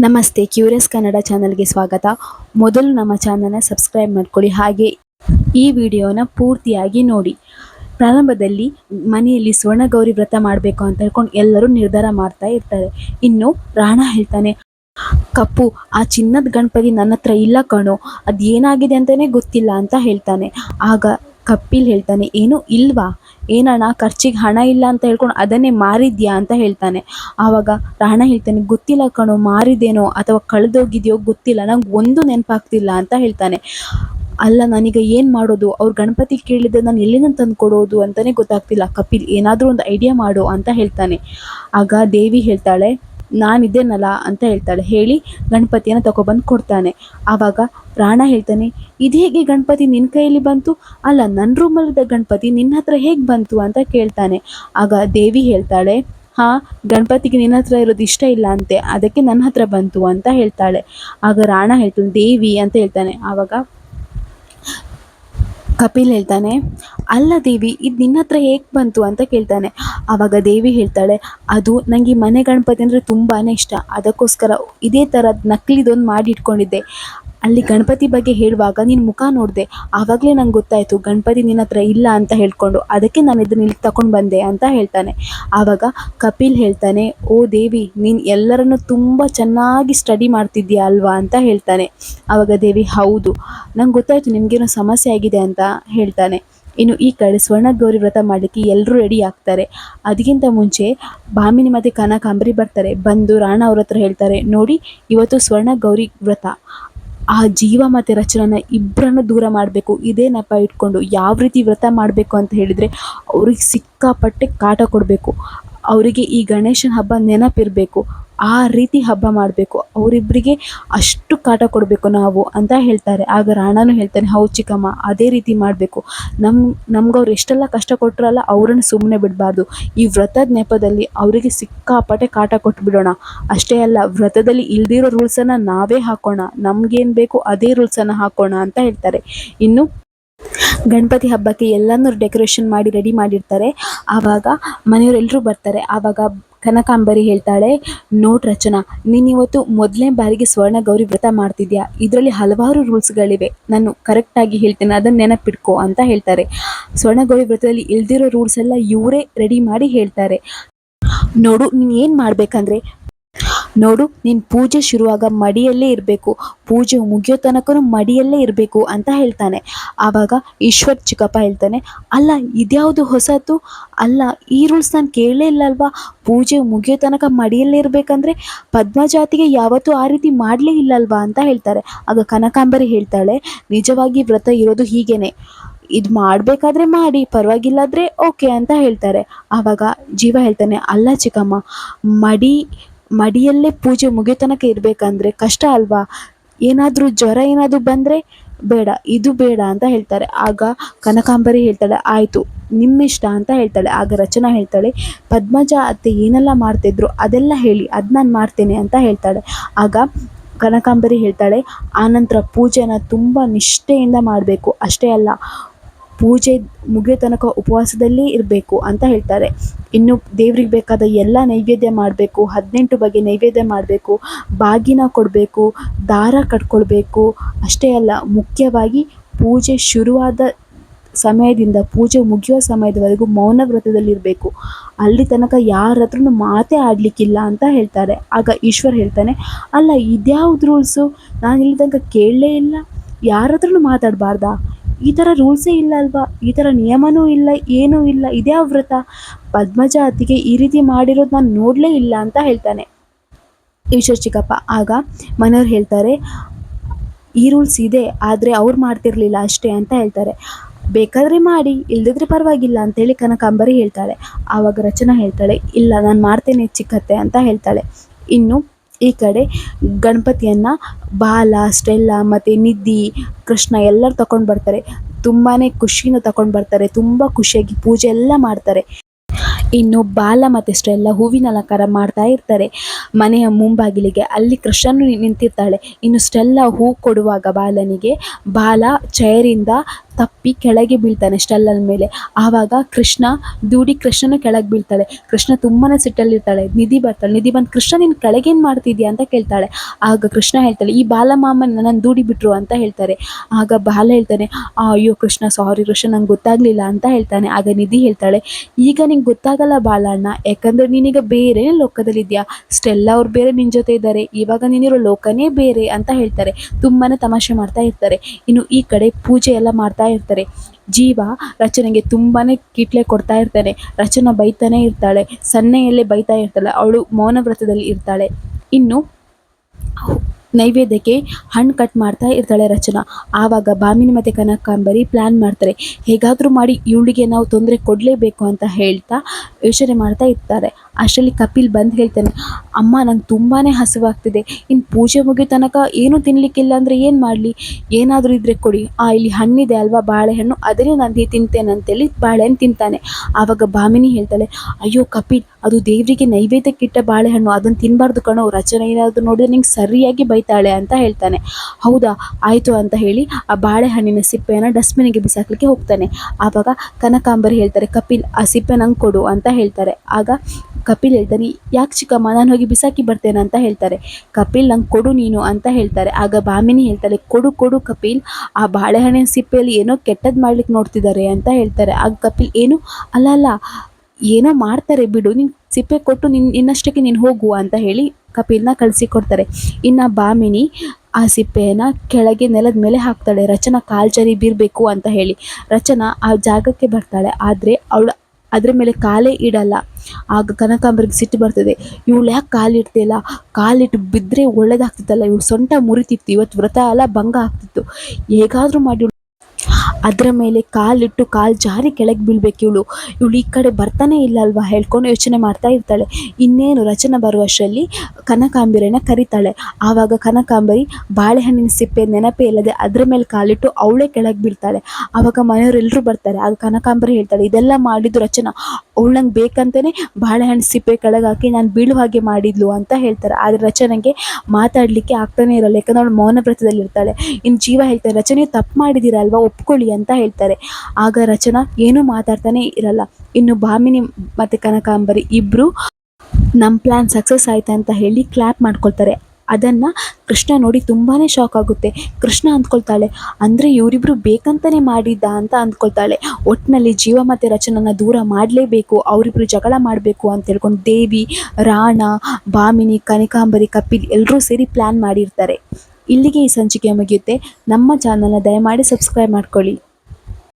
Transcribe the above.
ನಮಸ್ತೆ, ಕ್ಯೂರಿಯಸ್ ಕನ್ನಡ ಚಾನಲ್ಗೆ ಸ್ವಾಗತ. ಮೊದಲು ನಮ್ಮ ಚಾನಲ್ನ ಸಬ್ಸ್ಕ್ರೈಬ್ ಮಾಡ್ಕೊಳ್ಳಿ. ಹಾಗೆ ಈ ವಿಡಿಯೋನ ಪೂರ್ತಿಯಾಗಿ ನೋಡಿ. ಪ್ರಾರಂಭದಲ್ಲಿ ಮನೆಯಲ್ಲಿ ಸ್ವರ್ಣಗೌರಿ ವ್ರತ ಮಾಡಬೇಕು ಅಂತ ಹೇಳ್ಕೊಂಡು ಎಲ್ಲರೂ ನಿರ್ಧಾರ ಮಾಡ್ತಾ ಇರ್ತಾರೆ. ಇನ್ನು ರಾಣ ಹೇಳ್ತಾನೆ, ಕಪ್ಪು, ಆ ಚಿನ್ನದ ಗಣಪತಿ ನನ್ನ ಹತ್ರ ಇಲ್ಲ ಕಣೋ, ಅದೇನಾಗಿದೆ ಅಂತಲೇ ಗೊತ್ತಿಲ್ಲ ಅಂತ ಹೇಳ್ತಾನೆ. ಆಗ ಕಪ್ಪಿಲ್ ಹೇಳ್ತಾನೆ, ಏನು, ಇಲ್ವಾ? ಏನಣ್ಣ, ಖರ್ಚಿಗೆ ಹಣ ಇಲ್ಲ ಅಂತ ಹೇಳ್ಕೊಂಡು ಅದನ್ನೇ ಮಾರಿದ್ಯಾ ಅಂತ ಹೇಳ್ತಾನೆ. ಆವಾಗ ರಾಣ ಹೇಳ್ತಾನೆ, ಗೊತ್ತಿಲ್ಲ ಕಣೋ, ಮಾರಿದೇನೋ ಅಥವಾ ಕಳೆದೋಗಿದೆಯೋ ಗೊತ್ತಿಲ್ಲ, ನಂಗೆ ಒಂದು ನೆನಪಾಗ್ತಿಲ್ಲ ಅಂತ ಹೇಳ್ತಾನೆ. ಅಲ್ಲ, ನಾನೀಗ ಏನು ಮಾಡೋದು? ಅವ್ರು ಗಣಪತಿ ಕೇಳಿದ್ರೆ ನಾನು ಎಲ್ಲಿಂದ ತಂದು ಕೊಡೋದು ಅಂತಲೇ ಗೊತ್ತಾಗ್ತಿಲ್ಲ. ಕಪಿಲ್, ಏನಾದರೂ ಒಂದು ಐಡಿಯಾ ಮಾಡು ಅಂತ ಹೇಳ್ತಾನೆ. ಆಗ ದೇವಿ ಹೇಳ್ತಾಳೆ ನಾನಿದ್ದೇನಲ್ಲ ಅಂತ ಹೇಳ್ತಾಳೆ. ಹೇಳಿ ಗಣಪತಿಯನ್ನು ತಗೊಬಂದು ಕೊಡ್ತಾನೆ. ಆವಾಗ ಪ್ರಾಣ ಹೇಳ್ತಾನೆ, ಇದು ಹೇಗೆ ಗಣಪತಿ ನಿನ್ನ ಕೈಯಲ್ಲಿ ಬಂತು? ಅಲ್ಲ ನನ್ನ ರೂಮಲ್ಲಿದ್ದ ಗಣಪತಿ ನಿನ್ನ ಹತ್ರ ಹೇಗೆ ಬಂತು? ಅಂತ ಕೇಳ್ತಾನೆ. ಆಗ ದೇವಿ ಹೇಳ್ತಾಳೆ, ಹಾಂ, ಗಣಪತಿಗೆ ನಿನ್ನ ಹತ್ರ ಇರೋದು ಇಷ್ಟ ಇಲ್ಲ ಅಂತೆ, ಅದಕ್ಕೆ ನನ್ನ ಹತ್ರ ಬಂತು ಅಂತ ಹೇಳ್ತಾಳೆ. ಆಗ ರಾಣ ಹೇಳ್ತಾನೆ, ದೇವಿ ಅಂತ ಹೇಳ್ತಾನೆ. ಆವಾಗ ಕಪಿಲ್ ಹೇಳ್ತಾನೆ, ಅಲ್ಲ ದೇವಿ, ಇದು ನಿನ್ನ ಹತ್ರ ಹೇಗೆ ಬಂತು ಅಂತ ಕೇಳ್ತಾನೆ. ಆವಾಗ ದೇವಿ ಹೇಳ್ತಾಳೆ, ಅದು ನನಗೆ ಮನೆ ಗಣಪತಿ ಅಂದರೆ ತುಂಬಾ ಇಷ್ಟ. ಅದಕ್ಕೋಸ್ಕರ ಇದೇ ಥರದ ನಕಲಿದೊಂದು ಮಾಡಿ ಇಟ್ಕೊಂಡಿದ್ದೆ. ಅಲ್ಲಿ ಗಣಪತಿ ಬಗ್ಗೆ ಹೇಳುವಾಗ ನಿನ್ನ ಮುಖ ನೋಡಿದೆ. ಆವಾಗಲೇ ನಂಗೆ ಗೊತ್ತಾಯಿತು, ಗಣಪತಿ ನಿನ್ನ ಹತ್ರ ಇಲ್ಲ ಅಂತ ಹೇಳ್ಕೊಂಡು ಅದಕ್ಕೆ ನಾನು ಇದನ್ನ ಇಲ್ಲಿ ತಗೊಂಡು ಬಂದೆ ಅಂತ ಹೇಳ್ತಾನೆ. ಆವಾಗ ಕಪಿಲ್ ಹೇಳ್ತಾನೆ, ಓ ದೇವಿ, ನೀನು ಎಲ್ಲರನ್ನು ತುಂಬ ಚೆನ್ನಾಗಿ ಸ್ಟಡಿ ಮಾಡ್ತಿದ್ದೀಯ ಅಲ್ವಾ? ಅಂತ ಹೇಳ್ತಾನೆ. ಆವಾಗ ದೇವಿ, ಹೌದು, ನಂಗೆ ಗೊತ್ತಾಯಿತು ನಿಮಗೇನೋ ಸಮಸ್ಯೆ ಆಗಿದೆ ಅಂತ ಹೇಳ್ತಾನೆ. ಇನ್ನು ಈ ಕಡೆ ಸ್ವರ್ಣ ಗೌರಿ ವ್ರತ ಮಾಡಲಿಕ್ಕೆ ಎಲ್ಲರೂ ರೆಡಿ ಆಗ್ತಾರೆ. ಅದಕ್ಕಿಂತ ಮುಂಚೆ ಭಾಮಿನಿ ಮತ್ತು ಕನಕಾಂಬರಿ ಬರ್ತಾರೆ. ಬಂದು ರಾಣ ಅವ್ರ ಹತ್ರ ಹೇಳ್ತಾರೆ, ನೋಡಿ, ಇವತ್ತು ಸ್ವರ್ಣ ಗೌರಿ ವ್ರತ. ಆ ಜೀವ ಮತ್ತು ರಚನನ ಇಬ್ಬರನ್ನು ದೂರ ಮಾಡಬೇಕು, ಇದೇ ನೆಪ ಇಟ್ಕೊಂಡು ಯಾವ ರೀತಿ ವ್ರತ ಮಾಡಬೇಕು ಅಂತ ಹೇಳಿದರೆ ಅವ್ರಿಗೆ ಸಿಕ್ಕಾಪಟ್ಟೆ ಕಾಟ ಕೊಡಬೇಕು. ಅವರಿಗೆ ಈ ಗಣೇಶನ ಹಬ್ಬ ನೆನಪಿರಬೇಕು. ಆ ರೀತಿ ಹಬ್ಬ ಮಾಡಬೇಕು ಅವರಿಬ್ಬರಿಗೆ ಅಷ್ಟು ಕಾಟ ಕೊಡಬೇಕು ನಾವು ಅಂತ ಹೇಳ್ತಾರೆ. ಆಗ ರಾಣನೂ ಹೇಳ್ತಾನೆ, ಹೌದು ಚಿಕ್ಕಮ್ಮ, ಅದೇ ರೀತಿ ಮಾಡಬೇಕು. ನಮ್ಮ ನಮ್ಗೆ ಅವ್ರು ಎಷ್ಟೆಲ್ಲ ಕಷ್ಟ ಕೊಟ್ಟರಲ್ಲ ಅವರನ್ನು ಸುಮ್ಮನೆ ಬಿಡಬಾರ್ದು. ಈ ವ್ರತದ ನೆಪದಲ್ಲಿ ಅವರಿಗೆ ಸಿಕ್ಕಾಪಟ್ಟೆ ಕಾಟ ಕೊಟ್ಬಿಡೋಣ. ಅಷ್ಟೇ ಅಲ್ಲ, ವ್ರತದಲ್ಲಿ ಇಲ್ದಿರೋ ರೂಲ್ಸನ್ನು ನಾವೇ ಹಾಕೋಣ. ನಮ್ಗೇನು ಬೇಕು ಅದೇ ರೂಲ್ಸನ್ನು ಹಾಕೋಣ ಅಂತ ಹೇಳ್ತಾರೆ. ಇನ್ನು ಗಣಪತಿ ಹಬ್ಬಕ್ಕೆ ಎಲ್ಲನೂ ಡೆಕೋರೇಷನ್ ಮಾಡಿ ರೆಡಿ ಮಾಡಿರ್ತಾರೆ. ಆವಾಗ ಮನೆಯವರೆಲ್ಲರೂ ಬರ್ತಾರೆ. ಆವಾಗ ಕನಕಾಂಬರಿ ಹೇಳ್ತಾಳೆ, ನೋಟ್ ರಚನಾ ನೀನಿವತ್ತು ಮೊದಲನೇ ಬಾರಿಗೆ ಸ್ವರ್ಣ ಗೌರಿ ವ್ರತ ಮಾಡ್ತಿದ್ಯಾ? ಇದರಲ್ಲಿ ಹಲವಾರು ರೂಲ್ಸ್ಗಳಿವೆ. ನಾನು ಕರೆಕ್ಟಾಗಿ ಹೇಳ್ತೇನೆ, ಅದನ್ನು ನೆನಪಿಟ್ಕೋ, ಅಂತ ಹೇಳ್ತಾರೆ. ಸ್ವರ್ಣ ಗೌರಿ ವ್ರತದಲ್ಲಿ ಇಲ್ದಿರೋ ರೂಲ್ಸ್ ಎಲ್ಲ ಇವರೇ ರೆಡಿ ಮಾಡಿ ಹೇಳ್ತಾರೆ. ನೋಡು, ನೀನು ಏನು ಮಾಡಬೇಕಂದ್ರೆ ನೋಡು ನಿನ್ನ ಪೂಜೆ ಶುರುವಾಗ ಮಡಿಯಲ್ಲೇ ಇರಬೇಕು. ಪೂಜೆ ಮುಗಿಯೋ ತನಕನೂ ಮಡಿಯಲ್ಲೇ ಇರಬೇಕು ಅಂತ ಹೇಳ್ತಾನೆ. ಆವಾಗ ಈಶ್ವರ್ ಚಿಕ್ಕಪ್ಪ ಹೇಳ್ತಾನೆ, ಅಲ್ಲ, ಇದ್ಯಾವುದು ಹೊಸತು? ಅಲ್ಲ, ಈ ರೂಲ್ಸ್ ನಾನು ಕೇಳಲೇ ಇಲ್ಲ ಅಲ್ವಾ ಪೂಜೆ ಮುಗಿಯೋ ತನಕ ಮಡಿಯಲ್ಲೇ ಇರಬೇಕಂದ್ರೆ ಪದ್ಮಜಾತಿಗೆ ಯಾವತ್ತೂ ಆ ರೀತಿ ಮಾಡಲೇ ಇಲ್ಲ ಅಲ್ವಾ ಅಂತ ಹೇಳ್ತಾರೆ. ಆಗ ಕನಕಾಂಬರಿ ಹೇಳ್ತಾಳೆ, ನಿಜವಾಗಿ ವ್ರತ ಇರೋದು ಹೀಗೇನೆ. ಇದು ಮಾಡಬೇಕಾದ್ರೆ ಮಾಡಿ, ಪರವಾಗಿಲ್ಲಾದ್ರೆ ಓಕೆ ಅಂತ ಹೇಳ್ತಾರೆ. ಆವಾಗ ಜೀವ ಹೇಳ್ತಾನೆ, ಅಲ್ಲ ಚಿಕ್ಕಮ್ಮ, ಮಡಿ ಮಡಿಯಲ್ಲೇ ಪೂಜೆ ಮುಗಿಯೋ ತನಕ ಇರಬೇಕಂದ್ರೆ ಕಷ್ಟ ಅಲ್ವಾ? ಏನಾದರೂ ಜ್ವರ ಏನಾದರೂ ಬಂದರೆ ಬೇಡ, ಇದು ಬೇಡ ಅಂತ ಹೇಳ್ತಾರೆ. ಆಗ ಕನಕಾಂಬರಿ ಹೇಳ್ತಾಳೆ, ಆಯಿತು, ನಿಮ್ಮಿಷ್ಟ ಅಂತ ಹೇಳ್ತಾಳೆ. ಆಗ ರಚನಾ ಹೇಳ್ತಾಳೆ, ಪದ್ಮಜ ಅತ್ತೆ ಏನೆಲ್ಲ ಮಾಡ್ತಿದ್ರು ಅದೆಲ್ಲ ಹೇಳಿ, ಅದು ನಾನು ಮಾಡ್ತೇನೆ ಅಂತ ಹೇಳ್ತಾಳೆ. ಆಗ ಕನಕಾಂಬರಿ ಹೇಳ್ತಾಳೆ ಆನಂತರ ಪೂಜೆನ ತುಂಬ ನಿಷ್ಠೆಯಿಂದ ಮಾಡಬೇಕು. ಅಷ್ಟೇ ಅಲ್ಲ ಪೂಜೆ ಮುಗಿಯೋ ತನಕ ಉಪವಾಸದಲ್ಲಿ ಇರಬೇಕು ಅಂತ ಹೇಳ್ತಾರೆ. ಇನ್ನು ದೇವ್ರಿಗೆ ಬೇಕಾದ ಎಲ್ಲ ನೈವೇದ್ಯ ಮಾಡಬೇಕು, ಹದಿನೆಂಟು ಬಗೆ ನೈವೇದ್ಯ ಮಾಡಬೇಕು, ಬಾಗಿನ ಕೊಡಬೇಕು, ದಾರ ಕಟ್ಕೊಳ್ಬೇಕು, ಅಷ್ಟೇ ಅಲ್ಲ, ಮುಖ್ಯವಾಗಿ ಪೂಜೆ ಶುರುವಾದ ಸಮಯದಿಂದ, ಪೂಜೆ ಮುಗಿಯೋ ಸಮಯದವರೆಗೂ ಮೌನ ವ್ರತದಲ್ಲಿರಬೇಕು ಅಲ್ಲಿ ತನಕ ಯಾರ ಹತ್ರನೂ ಮಾತೇ ಆಡಲಿಕ್ಕಿಲ್ಲ ಅಂತ ಹೇಳ್ತಾರೆ. ಆಗ ಈಶ್ವರ್ ಹೇಳ್ತಾನೆ, ಅಲ್ಲ ಇದ್ಯಾವ್ದು ರೂಲ್ಸು ನಾನು ಇಲ್ಲಿ ತನಕ ಕೇಳಲೇ ಇಲ್ಲ. ಯಾರ ಹತ್ರನೂ ಮಾತಾಡಬಾರ್ದಾ? ಈ ಥರ ರೂಲ್ಸೇ ಇಲ್ಲ ಅಲ್ವಾ? ಈ ಥರ ನಿಯಮನೂ ಇಲ್ಲ, ಏನೂ ಇಲ್ಲ. ಇದ್ಯಾವ ವ್ರತ ಪದ್ಮಜ ಅತ್ತಿಗೆ ಈ ರೀತಿ ಮಾಡಿರೋದು ನಾನು ನೋಡಲೇ ಇಲ್ಲ ಅಂತ ಹೇಳ್ತಾನೆ. ಈಶ್ವರ್ ಚಿಕ್ಕಪ್ಪ, ಆಗ ಮನೆಯವ್ರು ಹೇಳ್ತಾರೆ, ಈ ರೂಲ್ಸ್ ಇದೆ, ಆದರೆ ಅವ್ರು ಮಾಡ್ತಿರ್ಲಿಲ್ಲ ಅಷ್ಟೇ ಅಂತ ಹೇಳ್ತಾರೆ. ಬೇಕಾದರೆ ಮಾಡಿ ಇಲ್ಲದಿದ್ರೆ ಪರವಾಗಿಲ್ಲ ಅಂತೇಳಿ ಕನಕಾಂಬರಿ ಹೇಳ್ತಾಳೆ. ಆವಾಗ ರಚನಾ ಹೇಳ್ತಾಳೆ, ಇಲ್ಲ, ನಾನು ಮಾಡ್ತೇನೆ ಚಿಕ್ಕತ್ತೆ ಅಂತ ಹೇಳ್ತಾಳೆ. ಇನ್ನು ಈ ಕಡೆ ಗಣಪತಿಯನ್ನು ಬಾಲ, ಸ್ಟೆಲ್ಲ ಮತ್ತು ನಿಧಿ, ಕೃಷ್ಣ ಎಲ್ಲರೂ ತಗೊಂಡು ಬರ್ತಾರೆ. ತುಂಬಾ ಖುಷಿಯಿಂದ ತಗೊಂಡು ಬರ್ತಾರೆ. ತುಂಬ ಖುಷಿಯಾಗಿ ಪೂಜೆ ಎಲ್ಲ ಮಾಡ್ತಾರೆ. ಇನ್ನು ಬಾಲ ಮತ್ತು ಸ್ಟೆಲ್ಲ ಹೂವಿನ ಅಲಂಕಾರ ಮಾಡ್ತಾ ಇರ್ತಾರೆ. ಮನೆಯ ಮುಂಬಾಗಿಲಿಗೆ ಅಲ್ಲಿ ಕೃಷ್ಣನು ನಿಂತಿರ್ತಾಳೆ ಇನ್ನು ಸ್ಟೆಲ್ಲ ಹೂ ಕೊಡುವಾಗ ಬಾಲನಿಗೆ ಬಾಲ, ಚೇರಿಂದ ತಪ್ಪಿ ಕೆಳಗೆ ಬೀಳ್ತಾನೆ ಸ್ಟಲ್ಲಲ್ ಮೇಲೆ. ಆವಾಗ ಕೃಷ್ಣ ದೂಡಿ ಕೃಷ್ಣನ ಕೆಳಗೆ ಬೀಳ್ತಾಳೆ. ಕೃಷ್ಣ ತುಂಬಾ ಸಿಟ್ಟಲ್ಲಿರ್ತಾಳೆ. ನಿಧಿ ಬರ್ತಾಳೆ. ನಿಧಿ ಬಂದು, ಕೃಷ್ಣ, ನೀನು ಕೆಳಗೇನು ಮಾಡ್ತಿದ್ಯಾ? ಅಂತ ಕೇಳ್ತಾಳೆ. ಆಗ ಕೃಷ್ಣ ಹೇಳ್ತಾಳೆ, ಈ ಬಾಲಮಾಮನ ನನ್ನ ದೂಡಿ ಬಿಟ್ರು ಅಂತ ಹೇಳ್ತಾರೆ. ಆಗ ಬಾಲ ಹೇಳ್ತಾನೆ, ಅಯ್ಯೋ ಕೃಷ್ಣ ಸಾರಿ ಕೃಷ್ಣ, ನಂಗೆ ಗೊತ್ತಾಗ್ಲಿಲ್ಲ ಅಂತ ಹೇಳ್ತಾನೆ. ಆಗ ನಿಧಿ ಹೇಳ್ತಾಳೆ, ಈಗ ನಿಂಗೆ ಗೊತ್ತಾಗಲ್ಲ ಬಾಲಣ್ಣ, ಯಾಕಂದ್ರೆ ನೀನೀಗ ಬೇರೆ ಲೋಕದಲ್ಲಿದ್ಯಾ? ಸ್ಟೆಲ್ಲ ಅವ್ರು ಬೇರೆ ನಿನ್ನ ಜೊತೆ ಇದ್ದಾರೆ ಇವಾಗ ನೀನಿರೋ ಲೋಕನೇ ಬೇರೆ ಅಂತ ಹೇಳ್ತಾರೆ. ತುಂಬಾನೇ ತಮಾಷೆ ಮಾಡ್ತಾ ಇರ್ತಾರೆ. ಇನ್ನು ಈ ಕಡೆ ಪೂಜೆ ಎಲ್ಲ ಮಾಡ್ತಾ ಇರ್ತಾರೆ. ಜೀವ ರಚನೆಗೆ ತುಂಬಾನೇ ಕಿಟ್ಲೆ ಕೊಡ್ತಾ ಇರ್ತಾನೆ. ರಚನ ಬೈತಾನೆ ಇರ್ತಾಳೆ. ಸನ್ನೆಯಲ್ಲೇ ಬೈತಾ ಇರ್ತಾಳೆ. ಅವಳು ಮೌನ ವ್ರತದಲ್ಲಿ ಇರ್ತಾಳೆ. ಇನ್ನು ನೈವೇದ್ಯಕ್ಕೆ ಹಣ್ಣು ಕಟ್ ಮಾಡ್ತಾ ಇರ್ತಾಳೆ ರಚನಾ. ಆವಾಗ ಭಾಮಿನಿ ಮತ್ತು ಕನಕಾಂಬರಿ ಪ್ಲ್ಯಾನ್ ಮಾಡ್ತಾರೆ. ಹೇಗಾದರೂ ಮಾಡಿ ಇವಳಿಗೆ ನಾವು ತೊಂದರೆ ಕೊಡಲೇಬೇಕು ಅಂತ ಹೇಳ್ತಾ ಯೋಚನೆ ಮಾಡ್ತಾ ಇರ್ತಾರೆ. ಅಷ್ಟರಲ್ಲಿ ಕಪಿಲ್ ಬಂದು ಹೇಳ್ತಾನೆ, ಅಮ್ಮ, ನಂಗೆ ತುಂಬಾ ಹಸಿವಾಗ್ತಿದೆ. ಇನ್ನು ಪೂಜೆ ಮುಗಿಯೋ ತನಕ ಏನೂ ತಿನ್ನಲಿಕ್ಕಿಲ್ಲ ಅಂದರೆ ಏನು ಮಾಡಲಿ? ಏನಾದರೂ ಇದ್ದರೆ ಕೊಡಿ. ಆ, ಇಲ್ಲಿ ಹಣ್ಣಿದೆ ಅಲ್ವಾ, ಬಾಳೆಹಣ್ಣು? ಅದನ್ನೇ ನಾನು ತಿಂತೇನೆ ಅಂತೇಳಿ ಬಾಳೆಹಣ್ಣು ತಿಂತಾನೆ. ಆವಾಗ ಭಾಮಿನಿ ಹೇಳ್ತಾಳೆ, ಅಯ್ಯೋ ಕಪಿಲ್, ಅದು ದೇವರಿಗೆ ನೈವೇದ್ಯಕ್ಕಿಟ್ಟ ಬಾಳೆಹಣ್ಣು. ಅದನ್ನು ತಿನ್ನಬಾರ್ದು ಕಣೋ. ರಚನೆ ಏನಾದರೂ ನೋಡಿದ್ರೆ ನಿಂಗೆ ಸರಿಯಾಗಿ ಬೈತಾಳೆ ಅಂತ ಹೇಳ್ತಾನೆ. ಹೌದಾ? ಆಯಿತು ಅಂತ ಹೇಳಿ ಆ ಬಾಳೆಹಣ್ಣಿನ ಸಿಪ್ಪೆಯನ್ನು ಡಸ್ಟ್ಬಿನ್ನಿಗೆ ಬಿಸಾಕಲಿಕ್ಕೆ ಹೋಗ್ತಾನೆ. ಆವಾಗ ಕನಕಾಂಬರಿ ಹೇಳ್ತಾರೆ, ಕಪಿಲ್, ಆ ಸಿಪ್ಪೆ ನಂಗೆ ಕೊಡು ಅಂತ ಹೇಳ್ತಾರೆ. ಆಗ ಕಪಿಲ್ ಹೇಳ್ತಾನೆ, ಯಾಕೆ ಚಿಕ್ಕಮ್ಮ, ನಾನು ಹೋಗಿ ಬಿಸಾಕಿ ಬರ್ತೇನೆ ಅಂತ ಹೇಳ್ತಾರೆ. ಕಪಿಲ್, ನಂಗೆ ಕೊಡು ನೀನು ಅಂತ ಹೇಳ್ತಾರೆ. ಆಗ ಬಾಮಿನಿ ಹೇಳ್ತಾಳೆ ಕೊಡು ಕೊಡು ಕಪಿಲ್, ಆ ಬಾಳೆಹಣ್ಣಿನ ಸಿಪ್ಪೆಯಲ್ಲಿ ಏನೋ ಕೆಟ್ಟದ್ದು ಮಾಡ್ಲಿಕ್ಕೆ ನೋಡ್ತಿದ್ದಾರೆ ಅಂತ ಹೇಳ್ತಾರೆ. ಆಗ ಕಪಿಲ್, ಏನು? ಅಲ್ಲ ಅಲ್ಲ, ಏನೋ ಮಾಡ್ತಾರೆ ಬಿಡು, ನೀನು ಸಿಪ್ಪೆ ಕೊಟ್ಟು ನಿನ್ನ ಇನ್ನಷ್ಟಕ್ಕೆ ನೀನು ಹೋಗು ಅಂತ ಹೇಳಿ ಕಪಿಲ್ನ ಕಳಿಸಿಕೊಡ್ತಾರೆ. ಇನ್ನು ಬಾಮಿನಿ ಆ ಸಿಪ್ಪೆಯನ್ನ ಕೆಳಗೆ ನೆಲದ ಮೇಲೆ ಹಾಕ್ತಾಳೆ. ರಚನಾ ಕಾಲ್ ಜರಿ ಬೀರಬೇಕು ಅಂತ ಹೇಳಿ. ರಚನಾ ಆ ಜಾಗಕ್ಕೆ ಬರ್ತಾಳೆ. ಆದರೆ ಅವಳು ಅದ್ರ ಮೇಲೆ ಕಾಲೇ ಇಡಲ್ಲ. ಆಗ ಕನಕಾಂಬರಿಗೆ ಸಿಟ್ಟು ಬರ್ತದೆ. ಇವಳು ಯಾಕೆ ಕಾಲಿಡ್ತಿಲ್ಲ ಕಾಲಿಟ್ಟು ಬಿದ್ದರೆ ಒಳ್ಳೇದಾಗ್ತಿತ್ತಲ್ಲ. ಇವಳು ಸೊಂಟ ಮುರಿತಿತ್ತು. ಇವತ್ತು ವ್ರತ ಎಲ್ಲ ಭಂಗ ಆಗ್ತಿತ್ತು. ಹೇಗಾದರೂ ಮಾಡಿ ಅದರ ಮೇಲೆ ಕಾಲಿಟ್ಟು ಕಾಲು ಜಾರಿ ಕೆಳಗೆ ಬೀಳ್ಬೇಕು ಇವಳು. ಇವಳು ಈ ಕಡೆ ಬರ್ತಾನೆ ಇಲ್ಲ ಅಲ್ವಾ? ಹೇಳ್ಕೊಂಡು ಯೋಚನೆ ಮಾಡ್ತಾ ಇರ್ತಾಳೆ. ಇನ್ನೇನು ರಚನೆ ಬರುವಷ್ಟರಲ್ಲಿ ಕನಕಾಂಬರಿನ ಕರೀತಾಳೆ. ಆವಾಗ ಕನಕಾಂಬರಿ ಬಾಳೆಹಣ್ಣಿನ ಸಿಪ್ಪೆ ನೆನಪೇ ಇಲ್ಲದೆ ಅದರ ಮೇಲೆ ಕಾಲಿಟ್ಟು ಅವಳೇ ಕೆಳಗೆ ಬೀಳ್ತಾಳೆ. ಆವಾಗ ಮನೆಯವರೆಲ್ಲರೂ ಬರ್ತಾರೆ. ಆಗ ಕನಕಾಂಬರಿ ಹೇಳ್ತಾಳೆ, ಇದೆಲ್ಲ ಮಾಡಿದ್ದು ರಚನಾ. ಅವಳು ನಂಗೆ ಬೇಕಂತಲೇ ಬಾಳೆಹಣ್ಣು ಸಿಪ್ಪೆ ಕೆಳಗೆ ಹಾಕಿ ನಾನು ಬೀಳುವ ಹಾಗೆ ಮಾಡಿದ್ಲು ಅಂತ ಹೇಳ್ತಾರೆ. ಆದರೆ ರಚನೆಗೆ ಮಾತಾಡಲಿಕ್ಕೆ ಆಗ್ತಾನೇ ಇರಲ್ಲ. ಯಾಕಂದ್ರೆ ಅವಳು ಮೌನ ವ್ರತದಲ್ಲಿ ಇರ್ತಾಳೆ ಇನ್ನು ಜೀವ ಹೇಳ್ತಾರೆ ರಚನೆ ತಪ್ಪು ಮಾಡಿದ್ದೀರಲ್ವಾ ಒಪ್ಕೊಳ್ಳಿ ಅಂತ ಹೇಳ್ತಾರೆ. ಆಗ ರಚನಾ ಏನೂ ಮಾತಾಡ್ತಾನೆ ಇರಲ್ಲ. ಇನ್ನು ಭಾಮಿನಿ ಮತ್ತು ಕನಕಾಂಬರಿ ಇಬ್ಬರು ನಮ್ಮ ಪ್ಲ್ಯಾನ್ ಸಕ್ಸಸ್ ಆಯ್ತಾ ಅಂತ ಹೇಳಿ ಕ್ಲ್ಯಾಪ್ ಮಾಡ್ಕೊಳ್ತಾರೆ. ಅದನ್ನು ಕೃಷ್ಣ ನೋಡಿ ತುಂಬಾ ಶಾಕ್ ಆಗುತ್ತೆ. ಕೃಷ್ಣ ಅಂದ್ಕೊಳ್ತಾಳೆ, ಅಂದರೆ ಇವರಿಬ್ಬರು ಬೇಕಂತಲೇ ಮಾಡಿದ್ದ ಅಂತ ಅಂದ್ಕೊಳ್ತಾಳೆ. ಒಟ್ಟಿನಲ್ಲಿ ಜೀವ ಮತ್ತು ರಚನನ ದೂರ ಮಾಡಲೇಬೇಕು, ಅವರಿಬ್ರು ಜಗಳ ಮಾಡಬೇಕು ಅಂತ ಹೇಳ್ಕೊಂಡು ದೇವಿ, ರಾಣ, ಭಾಮಿನಿ, ಕನಕಾಂಬರಿ, ಕಪಿಲ್ ಎಲ್ಲರೂ ಸೇರಿ ಪ್ಲ್ಯಾನ್ ಮಾಡಿರ್ತಾರೆ. ಇಲ್ಲಿಗೆ ಈ ಸಂಚಿಕೆ ಮುಗಿಯುತ್ತೆ. ನಮ್ಮ ಚಾನಲ್ನ ದಯಮಾಡಿ ಸಬ್ಸ್ಕ್ರೈಬ್ ಮಾಡ್ಕೊಳ್ಳಿ.